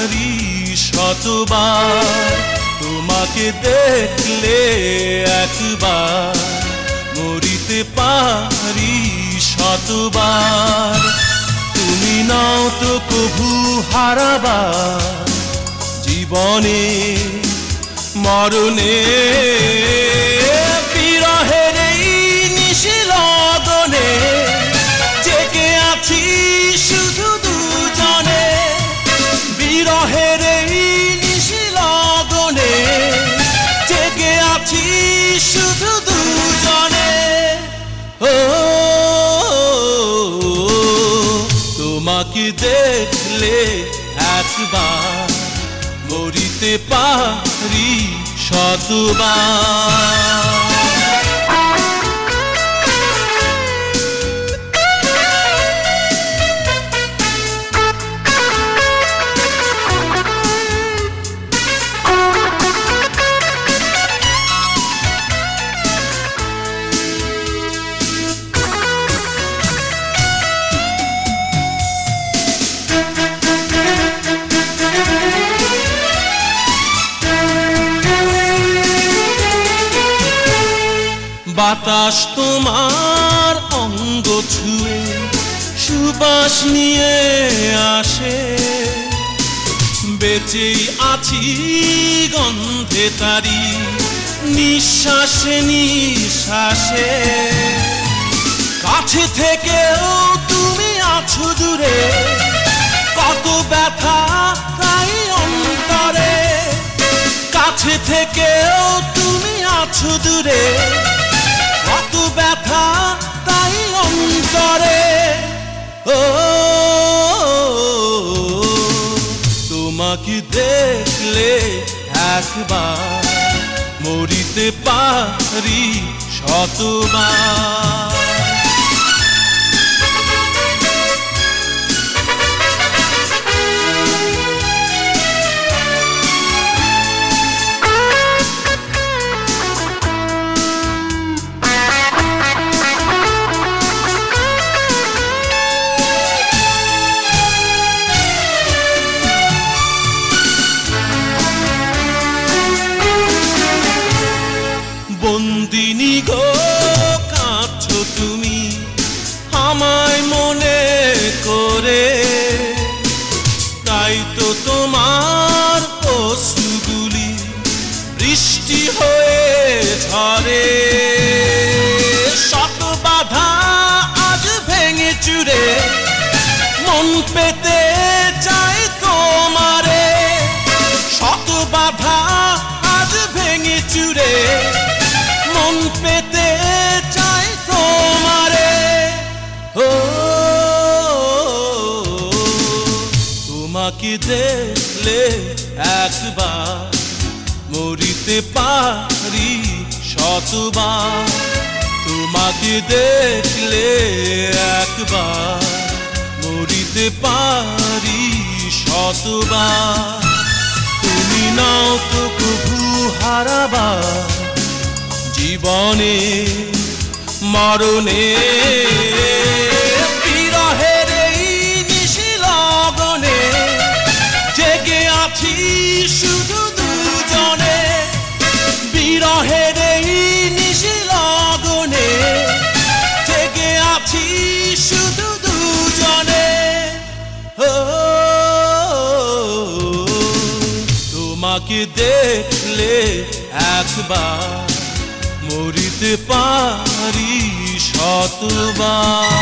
পারি শতবার। তোমাকে দেখলে একবার, মরিতে পারি শতবার। তুমি নাও তো কভু হারাবার জীবনে মরণে। তোমাকে দেখলে একবার মরিতে পারি শতবার। বাতাস তোমার অঙ্গ ছুঁয়ে সুবাস নিয়ে আসে। বেঁচেই আছি গন্ধে তারি, নিঃশ্বাসে নিঃশ্বাসে। কাছে থেকেও তুমি আছো দূরে, কত ব্যথা তাই অন্তরে। কাছে থেকেও তুমি আছো দূরে তোমাকে দেখলে একবার? মরিতে পারি শতবার। বন্দিনী গো, কাঁদছো তুমি আমায় মনে করে। তাই তো তোমার পশুগুলি বৃষ্টি হয়ে ঝরে। শত বাধা আজ ভেঙে চুরে, মন পেতে চাই তোমারে। শত বাধা আজ ভেঙে চুরে। তোমাকে দেখলে একবার মরিতে পারি শতবার। তোমাকে দেখলে একবার মরিতে পারি শতবার। তুমি নাও তো কভু হারাবার জীবনে, মরণে। তোমাকে দেখলে একবার মরিতে পারি শতবার।